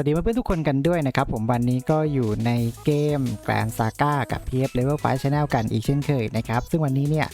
วัสดีเพื่อนๆทุกคนกันด้วยนะครับ ผมวันนี้ก็อยู่ในเกมแกรนซาก้ากับ PF Level 5 Channel กันอีกเช่นเคยนะครับ ซึ่งวันนี้เนี่ย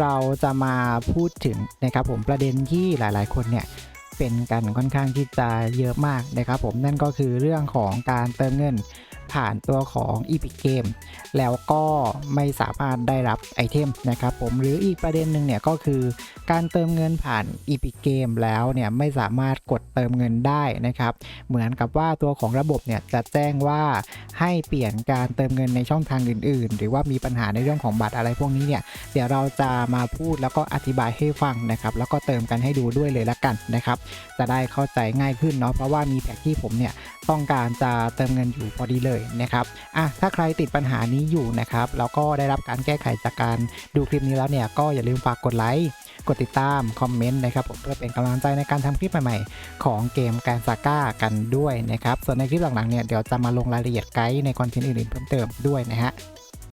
เราจะมาพูดถึงนะครับผมประเด็นที่หลายๆคนเนี่ยเป็นกันค่อนข้างที่จะเยอะมากนะครับผมนั่นก็คือเรื่องของการเติมเงิน ผ่านตัวของ Epic Game แล้วก็ไม่สามารถได้รับไอเทมนะครับผมหรืออีกประเด็นหนึ่งเนี่ยก็คือการเติมเงินผ่าน Epic Game แล้วเนี่ยไม่สามารถกดเติมเงินได้นะครับ เหมือนกับว่าตัวของระบบเนี่ยจะแจ้งว่าให้เปลี่ยนการเติมเงินในช่องทางอื่น ๆ หรือว่ามีปัญหาในเรื่องของบัตรอะไรพวกนี้เนี่ยเดี๋ยวเราจะมาพูดแล้วก็อธิบายให้ฟังนะครับ แล้วก็เติมกันให้ดูด้วยเลยละกันนะครับ จะได้เข้าใจง่ายขึ้นเนาะเพราะว่ามีแพ็กที่ผมเนี่ยต้องการจะเติมเงินอยู่พอดีเลยนะครับอะถ้าใครติดปัญหานี้อยู่นะครับแล้วก็ได้รับการแก้ไขจากการดูคลิปนี้แล้วเนี่ยก็อย่าลืมฝากกดไลค์กดติดตามคอมเมนต์นะครับผมเพื่อเป็นกำลังใจในการทำคลิปใหม่ๆ ของเกมการซาก้ากันด้วยนะครับส่วนในคลิปหลังๆเนี่ยเดี๋ยวจะมาลงรายละเอียดไกด์ในคอนเทนต์อื่นๆเพิ่มเติมด้วยนะฮะ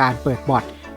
การเปิดบอท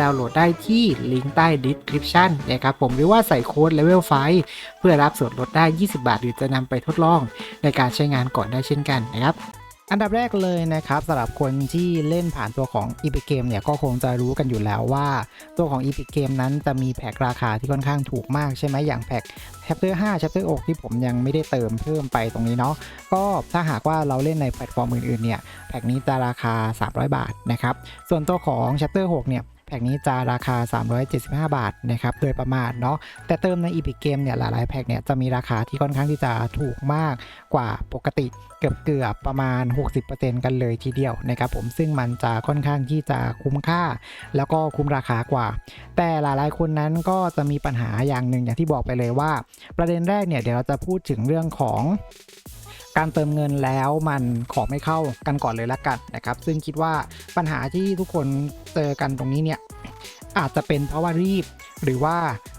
ดาวน์โหลดได้ที่ลิงก์ใต้ description นะครับผมหรือว่าใส่โค้ด level 5เพื่อรับส่วนลดได้ 20 บาท หรือจะนำไปทดลองในการใช้งานก่อนได้เช่นกันนะครับอันดับแรกเลยนะครับสำหรับคนที่เล่นผ่านตัวของ Epic Game เนี่ยก็คงจะรู้กันอยู่แล้วว่า ตัวของ Epic Game นั้นจะมีแพ็คราคาที่ค่อนข้างถูกมากใช่ไหมอย่างแพ็ค Chapter 5 Chapter 6ที่ผมยังไม่ได้เติมเพิ่มไปตรงนี้เนาะก็ถ้าหากว่าเราเล่นในแพลตฟอร์มอื่นๆเนี่ยแพ็คนี้จะราคา 300 บาทนะครับส่วนตัวของ Chapter 6เนี่ย พ็คนี้จะราคา 375 บาทนะครับโดยประมาณเนาะแต่เติมใน Epic Game เนี่ยหลายๆแพ็คเนี่ยจะมีราคาที่ค่อนข้างที่จะถูกมากกว่าปกติเกือบเกือบๆประมาณ 60%กันเลยทีเดียวนะครับผมซึ่งมันจะค่อนข้างที่จะคุ้มค่า แล้วก็คุ้มราคากว่า แต่หลายๆคนนั้นก็จะมีปัญหาอย่างหนึ่งอย่างที่บอกไปเลยว่า ประเด็นแรกเนี่ยเดี๋ยวเราจะพูดถึงเรื่องของ การเติมเงินแล้วมันของไม่เข้ากันก่อนเลยละกันนะครับ ซึ่งคิดว่าปัญหาที่ทุกคนเจอกันตรงนี้เนี่ยอาจจะเป็นเพราะว่ารีบหรือว่า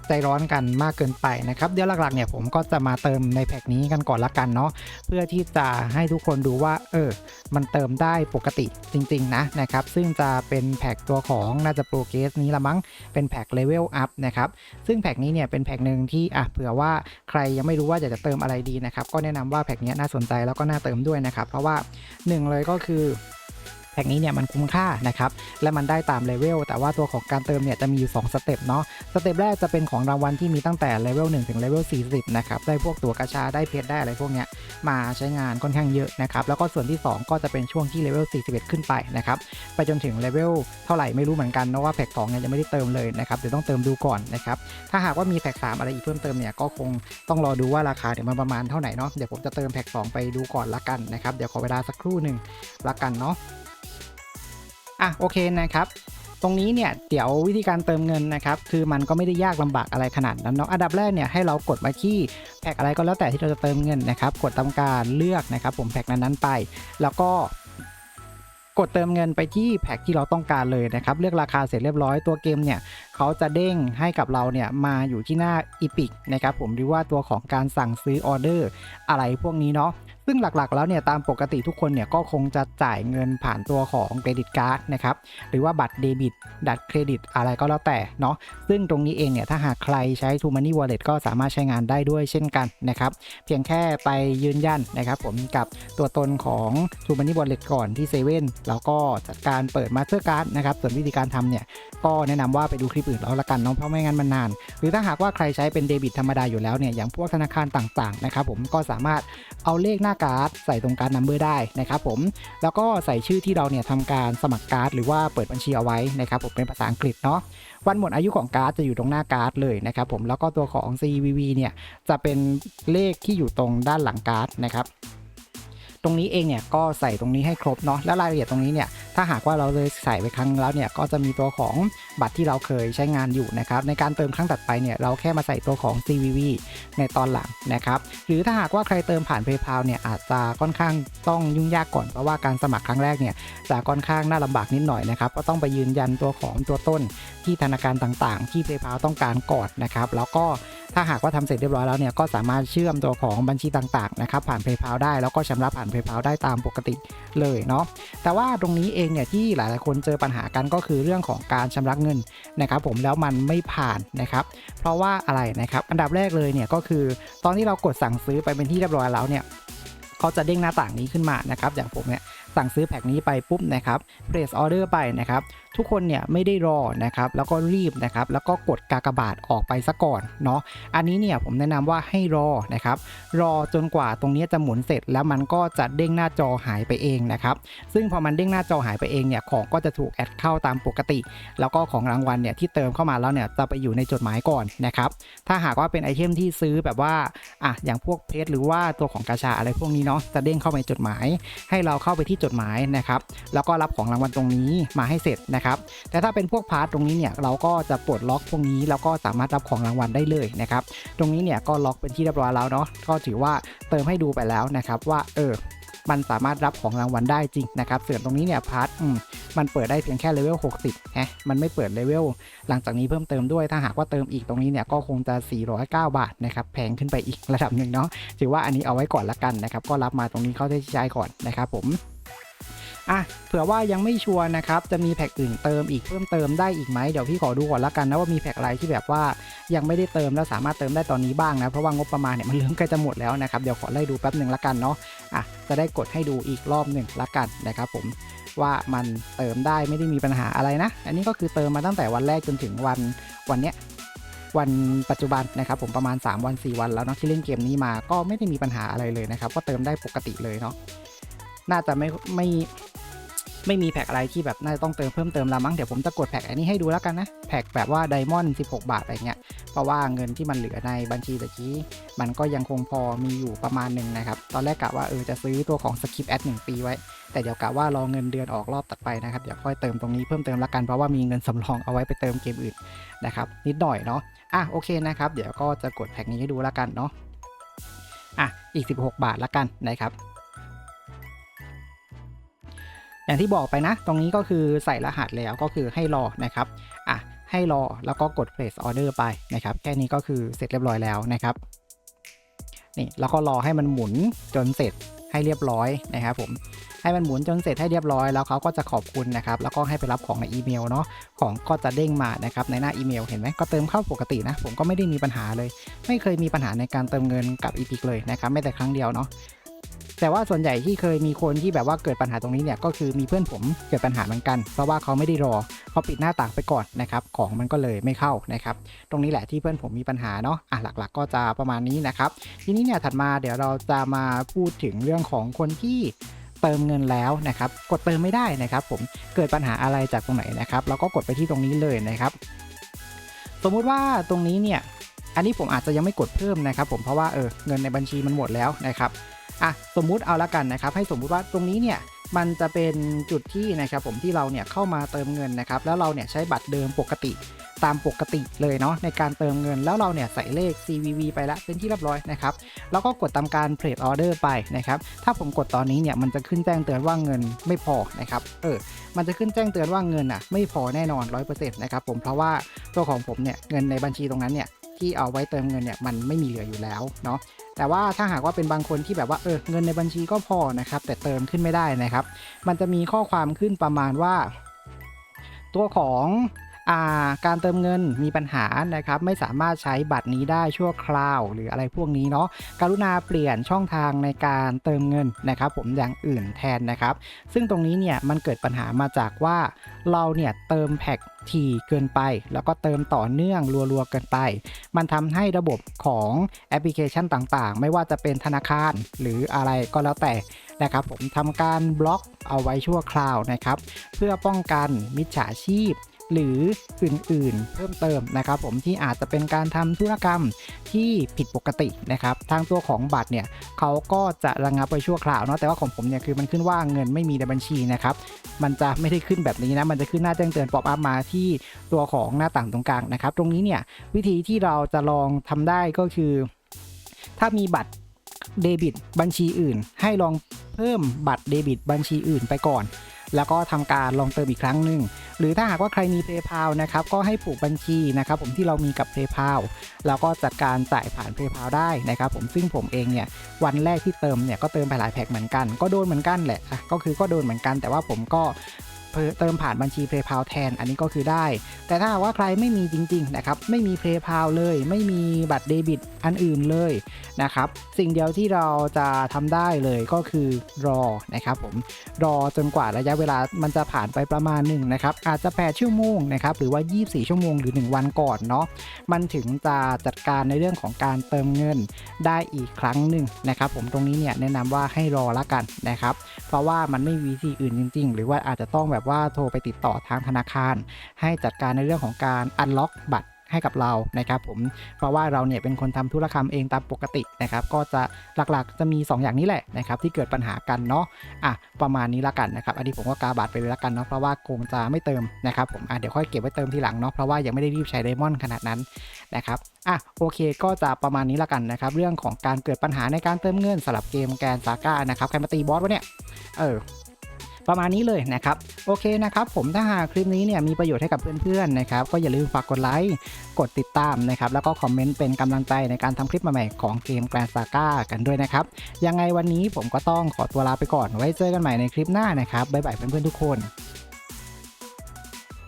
ใจร้อนกันมากเกินไปนะครับ เดี๋ยวหลักๆเนี่ยผมก็จะมาเติมในแพ็กนี้กันก่อนละกันเนาะเพื่อที่จะให้ทุกคนดูว่าเออมันเติมได้ปกติจริง ๆ นะนะครับ ซึ่งจะเป็นแพ็กตัวของน่าจะโปรเกสนี้ละมั้งเป็นแพ็กเลเวลอัพนะครับซึ่งแพ็กนี้เนี่ยเป็นแพ็กหนึ่งที่อะเผื่อว่าใครยังไม่รู้ว่าอยากจะเติมอะไรดีนะครับก็แนะนำว่าแพ็กนี้น่าสนใจแล้วก็น่าเติมด้วยนะครับเพราะว่าหนึ่งเลยก็คือ แพ็กนี้เนี่ยมันคุ้มค่านะครับและมันได้ตามเลเวลแต่ว่าตัวของการเติมเนี่ยจะมีอยู่2สเต็ปเนาะสเต็ปแรกจะเป็นของรางวัลที่มีตั้งแต่เลเวล1ถึงเลเวล40นะครับได้พวกตัวกระชาได้เพชรได้อะไรพวกเนี้ยมาใช้งานค่อนข้างเยอะนะครับแล้วก็ส่วนที่ 2 ก็จะเป็นช่วงที่เลเวล41 ขึ้นไปนะครับไปจนถึงเลเวลเท่าไหร่ไม่รู้เหมือนกันเนาะว่าแพ็ก2เนี่ยยังไม่ได้เติมเลยนะครับเดี๋ยวต้องเติมดูก่อนนะครับถ้าหากว่ามีแพ็ก3อะไรอีกเพิ่มเติมเนี่ยก็คงต้องรอดูว่าราคาเดี๋ยวมันประมาณเท่าไหร่เนาะเดี๋ยวผมจะเติมแพ็ก2ไปดูก่อนละกันนะครับเดี๋ยวขอเวลาสักครู่หนึ่งละกันเนาะ อะโอเคนะครับตรงนี้เนี่ยเดี๋ยววิธีการเติมเงินนะครับคือมันก็ไม่ได้ยากลำบากอะไรขนาดนั้นเนาะอันดับแรกเนี่ยให้เรากดมาที่แพ็กอะไรก็แล้วแต่ที่เราจะเติมเงินนะครับ กดทำการเลือกนะครับผมแพ็กนั้นๆไป แล้วก็กดเติมเงินไปที่แพ็กที่เราต้องการเลยนะครับ เลือกราคาเสร็จเรียบร้อยตัวเกมเนี่ยเขาจะเด้งให้กับเราเนี่ยมาอยู่ที่หน้า Epic นะครับผมหรือว่าตัวของการสั่งซื้อออเดอร์อะไรพวกนี้เนาะ ซึ่งหลักๆ แล้วเนี่ยตามปกติทุกคนเนี่ยก็คงจะจ่ายเงินผ่านตัวของเครดิตการ์ดนะครับหรือว่าบัตรเดบิตบัตรเครดิตอะไรก็แล้วแต่เนาะซึ่งตรงนี้เองเนี่ยถ้าหากใครใช้ t o Money Wallet ก็สามารถใช้งานได้ด้วยเช่นกันนะครับเพียงแค่ไปยืนยันนะครับผมกับตัวตนของ t o Money Wallet ก่อนที่เซเว่นแล้วก็จัดการเปิด Master Card นะครับส่วนวิธีการทำเนี่ยก็แนะนำว่าไปดูคลิปอื่นแล้วละกันเนาะเพราะไม่งั้นมันนาน หรือถ้าหากว่าใครใช้เป็นเดบิตธรรมดาอยู่แล้วเนี่ยอย่างพวกธนาคารต่างๆนะครับผมก็สามารถเอาเลขหน้าการ์ด ใส่ตรงการนัมเบอร์ได้นะครับผม แล้วก็ใส่ชื่อที่เราเนี่ยทำการสมัครการ์ดหรือว่าเปิดบัญชีเอาไว้นะครับผมเป็นภาษาอังกฤษเนาะวันหมดอายุของการ์ดจะอยู่ตรงหน้าการ์ดเลยนะครับผมแล้วก็ตัวของ CVV เนี่ยจะเป็นเลขที่อยู่ตรงด้านหลังการ์ดนะครับ ตรงนี้เองเนี่ยก็ใส่ตรงนี้ให้ครบเนาะแล้วรายละเอียดตรงนี้เนี่ยถ้าหากว่าเราเลยใส่ไปครั้งแล้วเนี่ยก็จะมีตัวของบัตรที่เราเคยใช้งานอยู่นะครับในการเติมครั้งถัดไปเนี่ยเราแค่มาใส่ตัวของ CVV ในตอนหลังนะครับหรือถ้าหากว่าใครเติมผ่าน PayPal เนี่ยอาจจะค่อนข้างต้องยุ่งยากก่อนเพราะว่าการสมัครครั้งแรกเนี่ยจะค่อนข้างน่าลำบากนิดหน่อยนะครับก็ต้องไปยืนยันตัวของตัวต้นที่ธนาคารต่างๆ ที่ PayPal ต้องการก่อนนะครับแล้วก็ถ้าหากว่าทำเสร็จเรียบร้อยแล้วเนี่ยก็สามารถเชื่อมตัวของบัญชีต่างๆนะครับผ่าน PayPal ได้แล้วก็ชำระผ่าน PayPal ได้ตามปกติเลยเนาะแต่ว่าตรงนี้เองเนี่ยที่หลายๆคนเจอปัญหากันก็คือเรื่องของการชำระเงินนะครับผมแล้วมันไม่ผ่านนะครับเพราะว่าอะไรนะครับอันดับแรกเลยเนี่ยก็คือตอนที่เรากดสั่งซื้อไปเป็นที่เรียบร้อยแล้วเนี่ยเขาจะเด้งหน้าต่างนี้ขึ้นมานะครับอย่างผมเนี่ย สั่งซื้อแพ็คนี้ไปปุ๊บนะครับ place order ไปนะครับ ทุกคนเนี่ยไม่ได้รอนะครับ แล้วก็รีบนะครับ แล้วก็กดกากบาทออกไปซะก่อนเนาะ อันนี้เนี่ยผมแนะนำว่าให้รอนะครับ รอจนกว่าตรงนี้จะหมุนเสร็จแล้วมันก็จะเด้งหน้าจอหายไปเองนะครับ ซึ่งพอมันเด้งหน้าจอหายไปเองเนี่ยของก็จะถูกแอดเข้าตามปกติ แล้วก็ของรางวัลเนี่ยที่เติมเข้ามาแล้วเนี่ยจะไปอยู่ในจดหมายก่อนนะครับ ถ้าหากว่าเป็นไอเทมที่ซื้อแบบว่าอะอย่างพวกเพชรหรือว่าตัวของกาชาอะไรพวกนี้เนาะจะเด้งเข้าไปจดหมาย ให้เราเข้าไปที่จดหมายนะครับ แล้วก็รับของรางวัลตรงนี้มาให้เสร็จนะครับ แต่ถ้าเป็นพวกพาร์ทตรงนี้เนี่ยเราก็จะปลดล็อกพวกนี้แล้วก็สามารถรับของรางวัลได้เลยนะครับ ตรงนี้เนี่ยก็ล็อกเป็นที่เรียบร้อยแล้วเนาะ ก็ถือว่าเติมให้ดูไปแล้วนะครับว่าเออมันสามารถรับของรางวัลได้จริงนะครับ ส่วนตรงนี้เนี่ยพาร์ทมมันเปิดได้เพียงแค่เลเวล 60ฮะมันไม่เปิดเลเวลหลังจากนี้เพิ่มเติมด้วย ถ้าหากว่าเติมอีกตรงนี้เนี่ยก็คงจะ 409 บาทนะครับ แพงขึ้นไปอีกระดับหนึ่งเนาะ ถือว่าอันนี้เอาไว้ก่อนละกันนะครับ ก็รับมาตรงนี้เข้าได้ใช้ก่อนนะครับผม อะเผื่อว่ายังไม่ชัวร์นะครับจะมีแพ็กอื่นเติมอีกเพิ่มเติมได้อีกไหมเดี๋ยวพี่ขอดูก่อนละกันนะว่ามีแพ็กอะไรที่แบบว่ายังไม่ได้เติมแล้วสามารถเติมได้ตอนนี้บ้างนะเพราะว่างบประมาณเนี่ยมันเริ่มใกล้จะหมดแล้วนะครับเดี๋ยวขอไล่ดูแป๊บหนึ่งละกันเนาะอะจะได้กดให้ดูอีกรอบหนึ่งละกันนะครับผมว่ามันเติมได้ไม่ได้มีปัญหาอะไรนะ อันนี้ก็คือเติมมาตั้งแต่วันแรกจนถึงวันวันเนี้ยวันปัจจุบันนะครับผมประมาณ 3 วัน 4 วันแล้วเนาะที่เล่นเกมนี้มาก็ไม่ได้มีปัญหาอะไรเลยนะครับก็เติมได้ปกติเลยเนาะ น่าจะไม่ไม่ไม่มีแพ็กอะไรที่แบบน่าจะต้องเติมเพิ่มเติมละมั้งเดี๋ยวผมจะกดแพ็กอันนี้ให้ดูแล้วกันนะแพ็กแบบว่าไดมอนด์16 บาทอะไรเงี้ยเพราะว่าเงินที่มันเหลือในบัญชีตะกี้ มันก็ยังคงพอมีอยู่ประมาณหนึ่งนะครับ ตอนแรกกะว่าเออจะซื้อตัวของสกิปแอดหนึ่งปีไว้ แต่เดี๋ยวกะว่ารอเงินเดือนออกรอบตัดไปนะครับเดี๋ยวค่อยเติมตรงนี้เพิ่มเติมละกันเพราะว่ามีเงินสำรองเอาไว้ไปเติมเกมอื่นนะครับนิดหน่อยเนาะอะโอเคนะครับเดี๋ยวก็จะกดแพ็กนี้ให้ดูละกันเนาะอะอีก 16 บาทละกันนะครับ อย่างที่บอกไปนะ ตรงนี้ก็คือใส่รหัสแล้วก็คือให้รอนะครับอะให้รอแล้วก็กด place order ไปนะครับแค่นี้ก็คือเสร็จเรียบร้อยแล้วนะครับนี่แล้วก็รอให้มันหมุนจนเสร็จให้เรียบร้อยนะครับผมให้มันหมุนจนเสร็จให้เรียบร้อยแล้วเขาก็จะขอบคุณนะครับแล้วก็ให้ไปรับของในอีเมลเนาะของก็จะเด้งมานะครับในหน้าอีเมลเห็นไหมก็เติมเข้าปกตินะผมก็ไม่ได้มีปัญหาเลย ไม่เคยมีปัญหาในการเติมเงินกับอีพิกเลยนะครับไม่แต่ครั้งเดียวเนาะ แต่ว่าส่วนใหญ่ที่เคยมีคนที่แบบว่าเกิดปัญหาตรงนี้เนี่ยก็คือมีเพื่อนผมเกิดปัญหาเหมือนกัน เพราะว่าเขาไม่ได้รอเขาปิดหน้าต่างไปก่อนนะครับของมันก็เลยไม่เข้านะครับตรงนี้แหละที่เพื่อนผมมีปัญหาเนาะอะหลักๆ ก็จะประมาณนี้นะครับทีนี้เนี่ยถัดมาเดี๋ยวเราจะมาพูดถึงเรื่องของคนที่เติมเงินแล้วนะครับ กดเติมไม่ได้นะครับ ผมเกิดปัญหาอะไรจากตรงไหนนะครับ เราก็กดไปที่ตรงนี้เลยนะครับ สมมุติว่าตรงนี้เนี่ย อันนี้ผมอาจจะยังไม่กดเพิ่มนะครับ ผมเพราะว่าเออเงินในบัญชีมันหมดแล้วนะครับ อะสมมุติเอาละกันนะครับ ให้สมมุติว่าตรงนี้เนี่ยมันจะเป็นจุดที่นะครับผมที่เราเนี่ยเข้ามาเติมเงินนะครับ แล้วเราเนี่ยใช้บัตรเดิมปกติตามปกติเลยเนาะในการเติมเงินแล้วเราเนี่ยใส่เลข CVV ไปแล้วเป็นที่เรียบร้อยนะครับแล้วก็กดตามการ place order ไปนะครับถ้าผมกดตอนนี้เนี่ยมันจะขึ้นแจ้งเตือนว่าเงินไม่พอนะครับเออมันจะขึ้นแจ้งเตือนว่าเงินอะไม่พอแน่นอน 100%นะครับผมเพราะว่าตัวของผมเนี่ยเงินในบัญชีตรงนั้นเนี่ยที่เอาไว้เติมเงินเนี่ยมันไม่มีเหลืออยู่แล้วเนาะ แต่ว่าถ้าหากว่าเป็นบางคนที่แบบว่าเออเงินในบัญชีก็พอนะครับ แต่เติมขึ้นไม่ได้นะครับ มันจะมีข้อความขึ้นประมาณว่า ตัวของ การเติมเงินมีปัญหานะครับไม่สามารถใช้บัตรนี้ได้ชั่วคราว หรืออะไรพวกนี้เนาะกรุณาเปลี่ยนช่องทางในการเติมเงินนะครับ ผมอย่างอื่นแทนนะครับ ซึ่งตรงนี้เนี่ยมันเกิดปัญหามาจากว่าเราเนี่ยเติมแพ็กถี่เกินไป แล้วก็เติมต่อเนื่องรัวๆเกินไป มันทำให้ระบบของแอปพลิเคชันต่างๆ ไม่ว่าจะเป็นธนาคารหรืออะไรก็แล้วแต่นะครับผมทำการบล็อกเอาไว้ชั่วคราวนะครับ เพื่อป้องกันมิจฉาชีพ หรืออื่นๆ เพิ่มเติมนะครับผมที่อาจจะเป็นการทำธุรกรรมที่ผิดปกตินะครับทางตัวของบัตรเนี่ยเขาก็จะระงับไปชั่วคราวเนาะแต่ว่าของผมเนี่ยคือมันขึ้นว่าเงินไม่มีในบัญชีนะครับมันจะไม่ได้ขึ้นแบบนี้นะมันจะขึ้นหน้าแจ้งเตือนป๊อปอัพมาที่ตัวของหน้าต่างตรงกลางนะครับตรงนี้เนี่ยวิธีที่เราจะลองทำได้ก็คือ ถ้ามีบัตรเดบิตบัญชีอื่น ให้ลองเพิ่มบัตรเดบิตบัญชีอื่นไปก่อน แล้วก็ทำการลองเติมอีกครั้งหนึ่งหรือถ้าหากว่าใครมี PayPal นะครับก็ให้ผูกบัญชีนะครับผมที่เรามีกับ PayPal แล้วก็จัดการจ่ายผ่าน PayPal ได้นะครับผมซึ่งผมเองเนี่ยวันแรกที่เติมเนี่ยก็เติมไปหลายแพ็คเหมือนกัน ก็โดนเหมือนกันแหละก็คือก็โดนเหมือนกันแต่ว่าผมก็ เติมผ่านบัญชี PayPal แทน อันนี้ก็คือได้ แต่ถ้าว่าใครไม่มีจริงๆนะครับไม่มี PayPal เลย ไม่มีบัตรเดบิตอันอื่นเลยนะครับสิ่งเดียวที่เราจะทำได้เลยก็คือรอนะครับผมรอจนกว่าระยะเวลามันจะผ่านไปประมาณหนึ่งนะครับอาจจะ8ชั่วโมงนะครับหรือว่า 24 ชั่วโมงหรือ 1 วันก่อนเนาะมันถึงจะจัดการในเรื่องของการเติมเงินได้อีกครั้งหนึ่งนะครับผมตรงนี้เนี่ยแนะนำว่าให้รอละกันนะครับเพราะว่ามันไม่มีวิธีอื่นจริง ๆ หรือว่าอาจจะต้องแบบว่าโทรไปติดต่อทางธนาคาร ให้จัดการในเรื่องของการอันล็อกบัตรให้กับเรานะครับผม เพราะว่าเราเนี่ยเป็นคนทำธุรกรรมเองตามปกตินะครับ ก็จะหลักๆจะมี 2 อย่างนี้แหละนะครับที่เกิดปัญหากันเนาะ อะประมาณนี้ละกันนะครับ อันนี้ผมก็กาบัตรไปเลยละกันเนาะ เพราะว่าคงจะไม่เติมนะครับผม อะเดี๋ยวค่อยเก็บไว้เติมทีหลังเนาะ เพราะว่ายังไม่ได้รีบใช้ไดมอนด์ขนาดนั้นนะครับ อะโอเคก็จะประมาณนี้ละกันนะครับ เรื่องของการเกิดปัญหาในการเติมเงินสำหรับเกมแกนซาก้านะครับ ใครมาตีบอสวะเนี่ย เออ ประมาณนี้เลยนะครับ โอเคนะครับ ผมถ้าหากคลิปนี้เนี่ยมีประโยชน์ให้กับเพื่อนๆนะครับ ก็อย่าลืมฝากกดไลค์ กดติดตามนะครับ แล้วก็คอมเมนต์เป็นกำลังใจในการทำคลิปใหม่ๆของเกมแกรนซาก้ากันด้วยนะครับ ยังไงวันนี้ผมก็ต้องขอตัวลาไปก่อน ไว้เจอกันใหม่ในคลิปหน้านะครับบ๊ายบายเพื่อนๆทุกคน